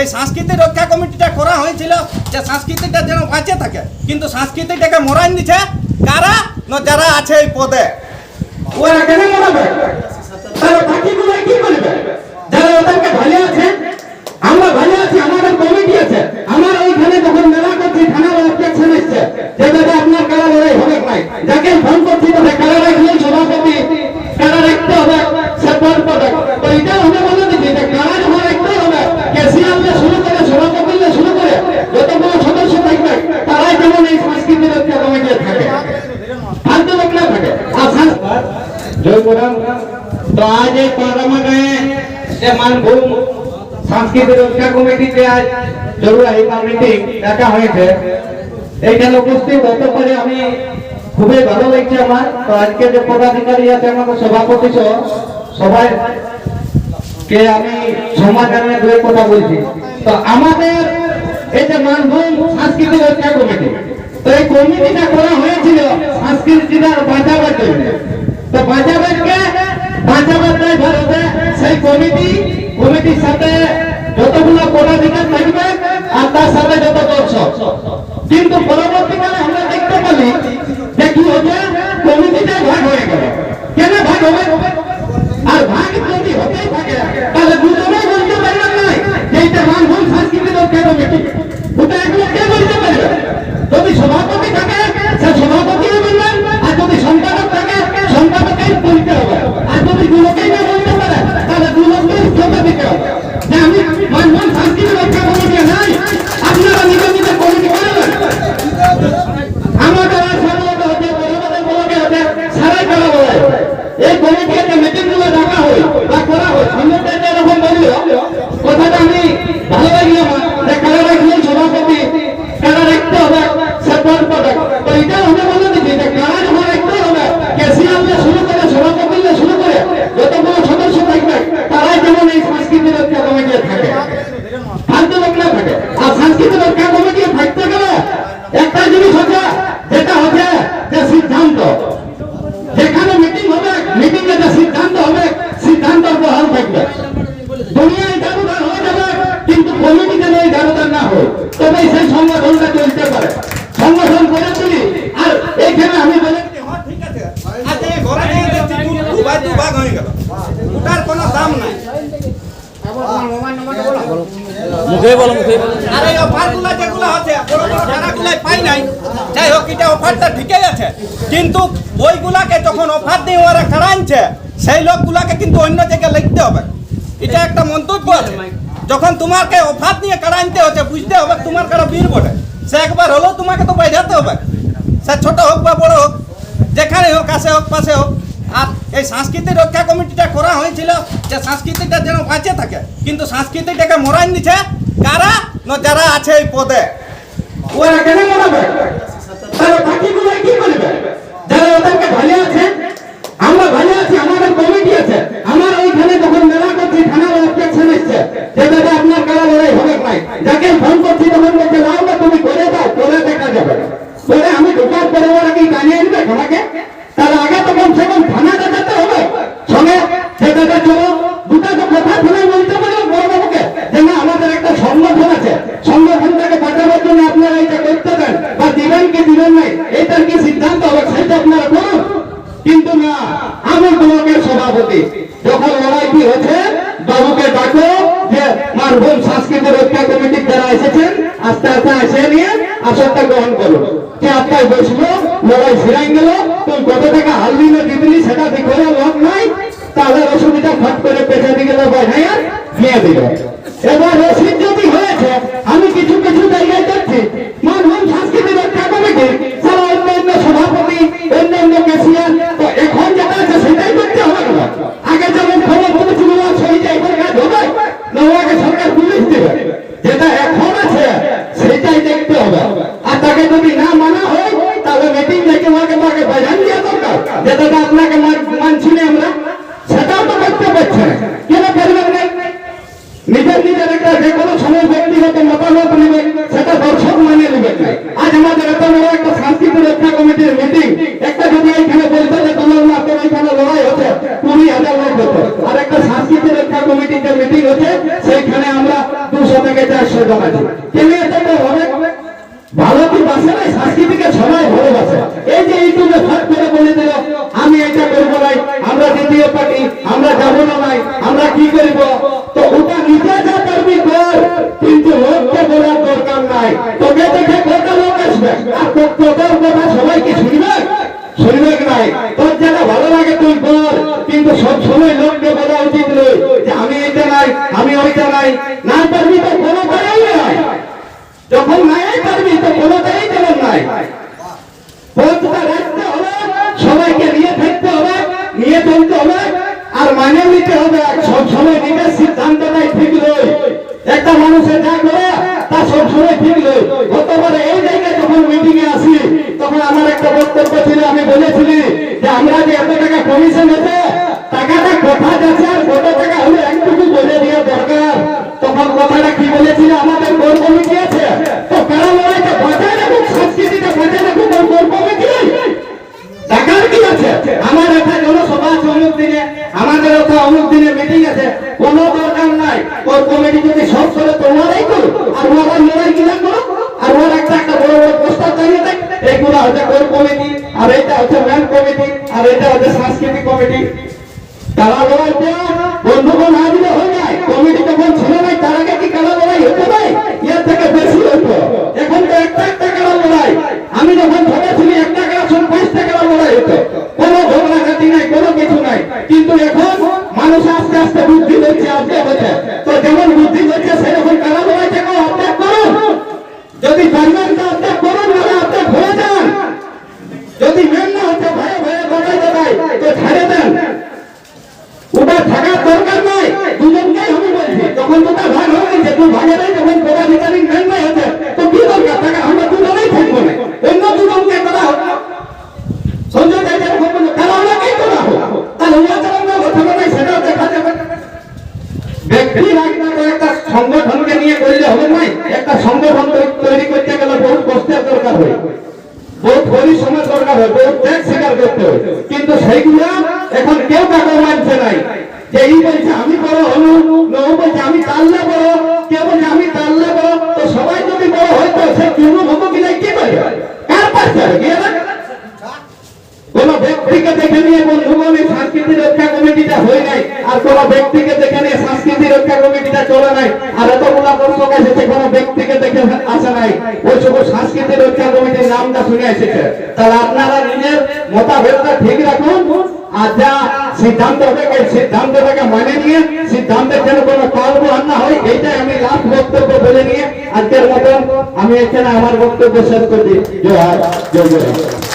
এই সংস্কৃতি রক্ষা কমিটিটা করা হয়েছিল যে সংস্কৃতিটা যেন বাঁচে থাকে। কিন্তু সংস্কৃতিটাকে মরাই দিচ্ছে কারা? না যারা আছে এই পদে। আমরা ভালো আছি, আমাদের কমিটি আছে। আমার ওইখানে যখন মেলা করছি দাদা আপনার কারা লড়াই হবে নাই? যাকে ফোন করছি তাদের কারা রাখলেন সভাপতি কারা রাখতে হবে সে পদ পদে তো এটা আমরা বলে দিচ্ছি যে কারা যখন রাখতে হবে কেসিআর শুরু করে সভাপতি শুরু করে যতগুলো সদস্য থাকবে তারাই যেমন এই সংস্কৃতি রক্ষা কমিটি থাকে ফালতু লোক না থাকে আর সাংস- আজ এই পারামা গায়ে যে মানভূম সাংস্কৃতিক রক্ষা কমিটিতে আজ জরুরি মিটিং ডাকা হয়েছে। এইখানে উপস্থিত হতে পারে আমি খুবই ভালো লাগছে আমার। তো আজকে যে পদাধিকারী আছে আমাদের সভাপতি সহ, সবাই কে আমি সমাজ জানিয়ে দুই কথা বলছি। তো আমাদের এই যে মানভূম সাংস্কৃতিক রক্ষা কমিটি, তো এই কমিটিটা করা হয়েছিল সংস্কৃতিটা বাঁচাবার জন্য। তো বাঁচাবার কে বাঁচাবার তাই ভারতে। সেই কমিটি কমিটির সাথে যতগুলো পদাধিকার থাকবে আর তার সাথে যত দর্শক কিন্তু পরবর্তীকালে আমরা দেখতে পারি যে কি হচ্ছে কমিটিটা ভাগ হয়ে গেল কেন ভাগ হবে আর ভাগ যদি হতেই থাকে তাহলে দুজনেই বলতে পারবেন না যে এটা মানভূম সাংস্কৃতিক রক্ষা কমিটি ওটা এগুলো কে বলতে পারবে যদি সভাপতি থাকে সে সভাপতি বলবেন আর যদি সম্পাদক থাকে সম্পাদকই বলতে হবে আর যদি দুলোকেই না বলতে পারে তাহলে দুলোকেই ইস্তফা দিতে হবে যে আমি মানভূম সাংস্কৃতিক রক্ষা কমিটি নাই আপনারা নিজে নিজে কমিটি বানাবেন আমাদের আর সর্বদা হচ্ছে পরিবারের বলকে হচ্ছে সারাই করা বলে এই কমিটির যে মিটিংগুলো ডাকা হয় বা করা হয় সম্মুখে এরকম বলল কথাটা আমি ভালো লাগল আমার যে কারা রাখলেন সভাপতি কারা রাখতে হবে সে পদ পদক তো এটা আমরা বলে দিচ্ছি যে কারা যখন রাখতে হবে কেসিআর শুরু করে সভাপতি শুরু করে যতগুলো সদস্য থাকবে তারাই যেমন এই সংস্কৃতি রক্ষা কমিটি থাকে ফালতু লোক না থাকে আর সংস্কৃতি রক্ষা কমিটি থাকতে গেলে একটা জিনিস হচ্ছে যেটা হচ্ছে যে সিদ্ধান্ত। যেখানে মিটিং হবে মিটিং এ যে সিদ্ধান্ত হবে সিদ্ধান্ত বহাল থাকবে। দুনিয়ায় দারুদার হয়ে যাবে কিন্তু কমিটিতে নেই দারুদার না হয় তবে সেই সংগঠনটা চলতে পারে। সংগঠন করে তুলি আর এইখানে আমি বলে হ্যাঁ ঠিক আছে। এই ঘরে নিয়ে দেখছি হয়ে গেল। ওটার কোনো দাম নাই। মুখে বলো। মুখে বলো আর অফারগুলো যেগুলো আছে বড় বড় টাকাগুলাই পাই নাই। যাই হোক, এটা অফারটা ঠিকই আছে। কিন্তু ওইগুলাকে যখন অফার দিয়ে ওরা খাড়াইছে, সেই লোকগুলাকে কিন্তু অন্য জায়গায় লিখতে হবে। এটা একটা মন্তব্য আছে। যখন তোমাকে অফার দিয়ে কাড়াইতে হচ্ছে, বুঝতে হবে তোমার কারও বীর বটে। সে একবার হলেও তোমাকে তো বাজাতে হবে। সে ছোট হোক বা বড় হোক, যেখানে হোক, কাছে হোক, পাশে হোক। আর এই সাংস্কৃতিক রক্ষা কমিটিটা করা হয়েছিল যে সংস্কৃতিটা যেন বাঁচে থাকে। কিন্তু সংস্কৃতিটাকে মরাই দিচ্ছে কারা? যারা আছে এই পদে। ওরা কেন মানাবে? তাহলে বাকিগুলো কি করবে? যারা ওদেরকে ভালো আছে, আমরা ভালো আছি, আমাদের কমিটি আছে। আমার ওইখানে যখন মেলা করছি থানার অবজেকশন এসছে যে দাদা, আপনার কারা লড়াই হবে নাই? যাকে ফোন করছি, তখন বলছে লাও না, তুমি করে দাও করে দেখা যাবে। পরে আমি ঢোকার পরে ওরা কি জানিয়ে দিবে? আমাকে তাহলে আগে তো কমসে কম থানাতে যেতে হবে সঙ্গে যে দাদা চলো দুটা তো কথা থানায় বলতে পারো বড়বাবুকে যে না আমাদের একটা সংগঠন আছে সংগঠনটাকে বাঁচাবার জন্য আপনারা এটা করতে দেন বা দিবেন কি দিবেন নাই এটার কি সিদ্ধান্ত হবে সেটা আপনারা করুন কিন্তু না আমি ব্লকের সভাপতি যখন লড়াইটি হয়েছে, বাবুকে ডাকো যে মারভূম সাংস্কৃতিক রক্ষা কমিটির যারা এসেছেন, আস্তে আস্তে এসে নিয়ে আসনটা গ্রহণ করো। যে আপনার বসল, লড়াই ফিরাই গেল তুই কত টাকা হালদি না সেটা দেখে লোক নাই। তাহলে অসুবিধা ফট করে পেছনে দিকে বাজাইয়া নিয়ে দিল। এবার তোদের কথা সবাই নাই? তোর যেটা ভালো লাগে তুই বল। কিন্তু সব সময় লোককে বলা উচিত যে আমি এটা নাই, আমি ওইটা নাই। না পারবি তো কোনো করেই নাই। যখন নাই পারবি তো কোনোটাই তেমন নাই। সবাইকে নিয়ে থাকতে হবে, নিয়ে চলতে হবে, আর মানে নিতে হবে সব সময় নিজের সিদ্ধান্তটাই ঠিক নয়। একটা মানুষের যা করে, তা সব সময় ঠিক নয়। গতবারে এই দিনে, আমাদের একটা অমুক দিনে মিটিং আছে, কোনো দরকার নাই। ওর কমিটি যদি সব করে তোমারাই করো আর ওরা লড়াই কিনা করো আর ওর একটা একটা বড় বড় প্রস্তাব চালিয়ে দেয় এইগুলো হচ্ছে কোর কমিটি আর এটা হচ্ছে ম্যান কমিটি আর এটা হচ্ছে সাংস্কৃতিক কমিটি তারা লড়াই বন্ধুগণ না দিলে হয়ে যায় কমিটি যখন ছিল নাই তার আগে কি কারা লড়াই হতে পারে? এর থেকে বেশি হতো এখন তো একটা একটা কারা লড়াই। আমি যখন ভেবেছিলি একটা কারা সব পাঁচটা কারা লড়াই হতো কোনো ঝগড়াঝাটি নাই কোনো কিছু নাই কিন্তু এখন মানুষ আস্তে আস্তে বুদ্ধি হচ্ছে আস্তে হচ্ছে তো যেমন বুদ্ধি হচ্ছে সেরকম কারা লড়াই থেকে অত্যাগ করুন যদি পারবেন তো অত্যাগ করুন নাহলে অত্যাগ হয়ে যান যদি মেন না হচ্ছে ভয়ে ভয়ে বাজাই দেয় তো ছেড়ে দেন ওটা থাকার দরকার নাই দুজনকেই আমি বলছি যখন দুটা ভাগ হয়ে গেছে দু ভাগেরাই যখন পদাধিকারী মেন নাই হচ্ছে তো কি দরকার থাকা আমরা দুজনেই থাকব না অন্য দুজনকে করা হোক সঞ্জয় দাই যেরকম বলল কারণ ওনাকেই করা হোক তাহলে ওরা যেমন না কথা নাই সেটাও দেখা যাবে ব্যক্তি রাখনা একটা সংগঠনকে নিয়ে করলে হবে নাই একটা সংগঠন তৈ- তৈরি করতে গেলে বহুত কষ্টের দরকার হয় বহুত বহুত ত্যাগ স্বীকার করতে কিন্তু সেইগুলো এখন কেউ কাকে মানছে নাই। যে এই বলছে, আমি বড় হলু না বলছে, আমি তাল্লে বড়, কেউ বলছে, আমি তাল্লে বড়। তো সবাই যদি বড় হয় তো সে কেউ হব কি নাই, কি করবে? কার পাশে হবে কোন ব্যক্তিকে দেখে নিয়ে বন্ধুগণ, এই সংস্কৃতি রক্ষা কমিটিটা হয়ে নাই। আর কোন ব্যক্তিকে দেখে নিয়ে সংস্কৃতি রক্ষা কমিটিটা চলে নাই। আর এতগুলা দর্শক এসেছে কোন ব্যক্তিকে দেখে আসে নাই, ওই শুধু সংস্কৃতি রক্ষা কমিটির নামটা শুনে এসেছে। তাহলে আপনারা নিজের মতাভেদটা ঠিক রাখুন আর যা সিদ্ধান্ত হবে সিদ্ধান্তটাকে মানে নিয়ে সিদ্ধান্তের যেন কোনো কল্প না হয়, এইটাই আমি লাস্ট বক্তব্য বলে নিয়ে আজকের মতন আমি এখানে আমার বক্তব্য শেষ করছি। জয় জয় জয়।